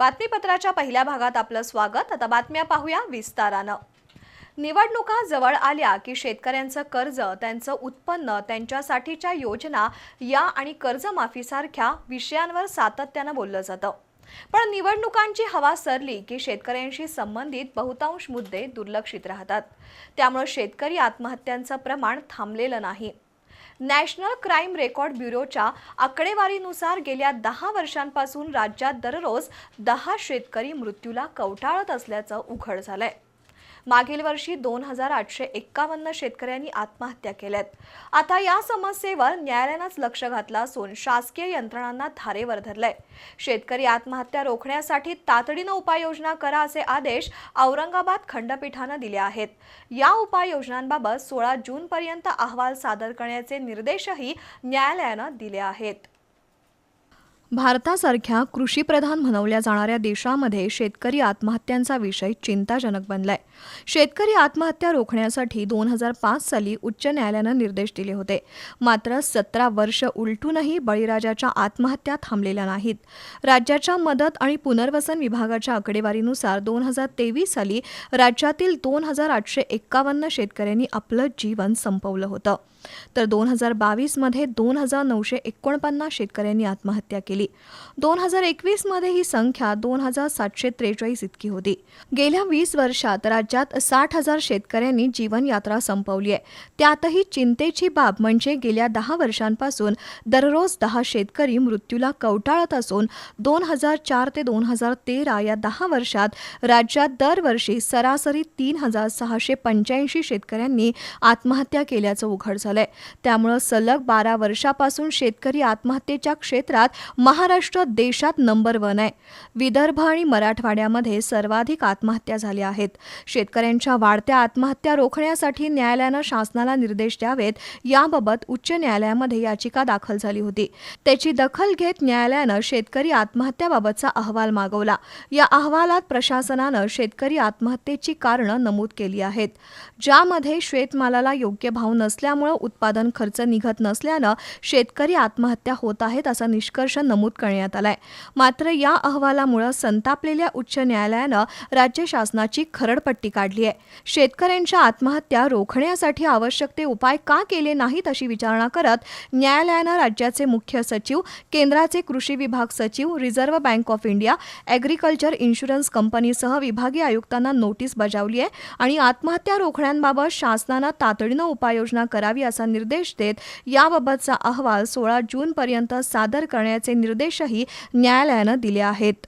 बातमीपत्राच्या पहिल्या भागात आपलं स्वागत. आता बातम्या पाहूया विस्तारानं. निवडणुका जवळ आल्या की शेतकऱ्यांचं कर्ज त्यांचं उत्पन्न त्यांच्यासाठीच्या योजना या आणि कर्जमाफीसारख्या विषयांवर सातत्यानं बोललं जातं. पण निवडणुकांची हवा सरली की शेतकऱ्यांशी संबंधित बहुतांश मुद्दे दुर्लक्षित राहतात. त्यामुळे शेतकरी आत्महत्यांचं प्रमाण थांबलेलं नाही. नॅशनल क्राईम रेकॉर्ड ब्युरोच्या आकडेवारीनुसार गेल्या दहा वर्षांपासून राज्यात दररोज दहा शेतकरी मृत्यूला कवटाळत असल्याचं उघड झालंय. मागील वर्षी दोन हजार आठशे एक्कावन्न शेतकऱ्यांनी आत्महत्या केल्यात. आता या समस्येवर न्यायालयानंच लक्ष घातलं असून शासकीय यंत्रणांना धारेवर धरलंय. शेतकरी आत्महत्या रोखण्यासाठी तातडीनं उपाययोजना करा असे आदेश औरंगाबाद खंडपीठानं दिले आहेत. या उपाययोजनांबाबत सोळा जूनपर्यंत अहवाल सादर करण्याचे निर्देशही न्यायालयानं दिले आहेत. भारतासारख्या कृषीप्रधान म्हणवल्या जाणाऱ्या देशामध्ये शेतकरी आत्महत्यांचा विषय चिंताजनक बनलाय. शेतकरी आत्महत्या रोखण्यासाठी दोन हजार पाच साली उच्च न्यायालयानं निर्देश दिले होते. मात्र सतरा वर्ष उलटूनही बळीराजाच्या आत्महत्या थांबलेल्या नाहीत. राज्याच्या मदत आणि पुनर्वसन विभागाच्या आकडेवारीनुसार दोन हजार तेवीस साली राज्यातील दोन हजार आठशे एक्कावन्न शेतकऱ्यांनी आपलं जीवन संपवलं होतं. तर दोन हजार बावीसमध्ये दोन हजार नऊशे एकोणपन्नास शेतकऱ्यांनी आत्महत्या केली. दोन हजार एकवीसमध्ये ही संख्या दोन हजार सातशे त्रेचाळीस इतकी होती. गेल्या वीस वर्षात राज्यात साठ हजार शेतकऱ्यांनी जीवनयात्रा संपवली आहे. त्यातही चिंतेची बाब म्हणजे गेल्या दहा वर्षांपासून दररोज दहा शेतकरी मृत्यूला कवटाळत असून दोन हजार चार ते दोन हजार तेरा या दहा वर्षात राज्यात दरवर्षी सरासरी तीन हजार सहाशे पंच्याऐंशी शेतकऱ्यांनी आत्महत्या केल्याचं उघड झालंय. त्यामुळं सलग बारा वर्षापासून शेतकरी आत्महत्येच्या क्षेत्रात महाराष्ट्र देशात नंबर वन आहे. विदर्भ आणि मराठवाड्यामध्ये सर्वाधिक आत्महत्या झाल्या आहेत. शेतकऱ्यांच्या वाढत्या आत्महत्या रोखण्यासाठी न्यायालयानं शासनाला निर्देश द्यावेत. याबाबत उच्च न्यायालयामध्ये याचिका दाखल झाली होती. त्याची दखल घेत न्यायालयानं शेतकरी आत्महत्याबाबतचा अहवाल मागवला. या अहवालात प्रशासनानं शेतकरी आत्महत्येची कारणं नमूद केली आहेत. ज्यामध्ये शेतमालाला योग्य भाव नसल्यामुळं उत्पादन खर्च निघत नसल्यानं शेतकरी आत्महत्या होत आहेत असा निष्कर्ष नमूद करण्यात आलाय. मात्र या अहवालामुळं संतापलेल्या उच्च न्यायालयानं राज्य शासनाची खरडपट्टी काढली आहे. शेतकऱ्यांच्या आत्महत्या रोखण्यासाठी आवश्यक ते उपाय का केले नाहीत अशी विचारणा करत न्यायालयानं राज्याचे मुख्य सचिव केंद्राचे कृषी विभाग सचिव Reserve Bank of India agriculture insurance कंपनीसह विभागीय आयुक्तांना नोटीस बजावली आहे आणि आत्महत्या रोखण्याबाबत शासनानं तातडीनं उपाययोजना करावी असा निर्देश देत याबाबतचा अहवाल सोळा जूनपर्यंत सादर करण्याचे निर्देशही न्यायालयानं दिले आहेत.